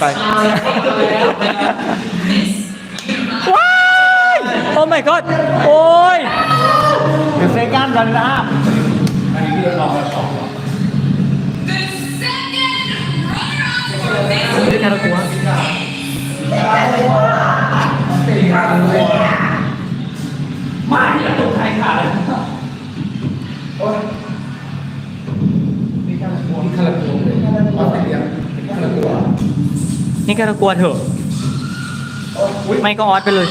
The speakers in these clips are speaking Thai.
ไปว้ายโอ้ my god โอ้ยเดี๋ยวเซกันกันนะนี่คารากัว นี่การากัวเถอะ ไม่ก็ออสไปเลย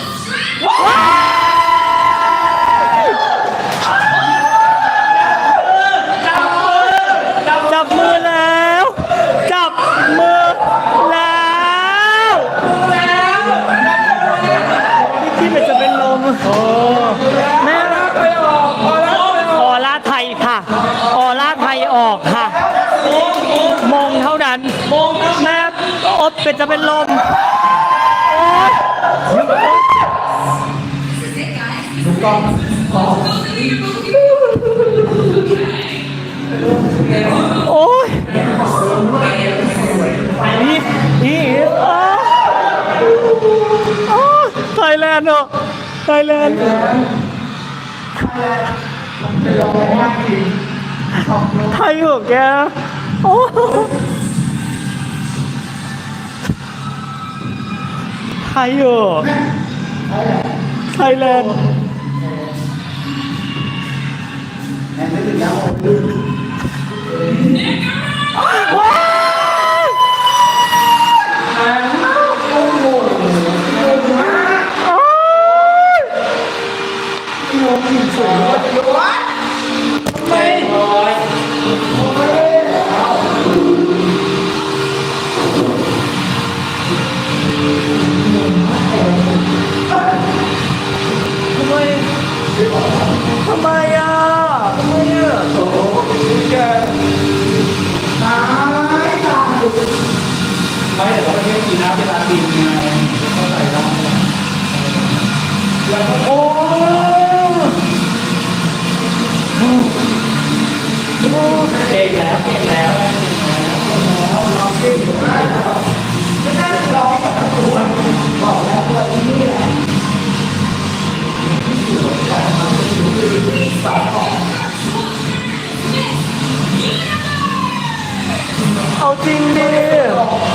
บเป็นจะเป็นลมโอ๊ยโอ๊ยนี่นี่อ้าวอ้าวไทยแลนด์เนอะไทยแลนด์ไทยเหรอแกโอ้ ทยเหรอไทยแลนด์ เก่งแล้วเก่งแล้วเอาจริงดิ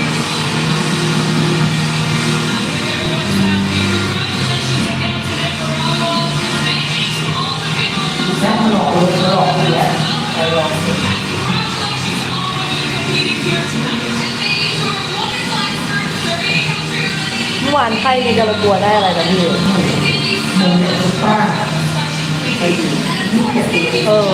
หวานไทยมีกระกัวได้อะไรกันพี่เออ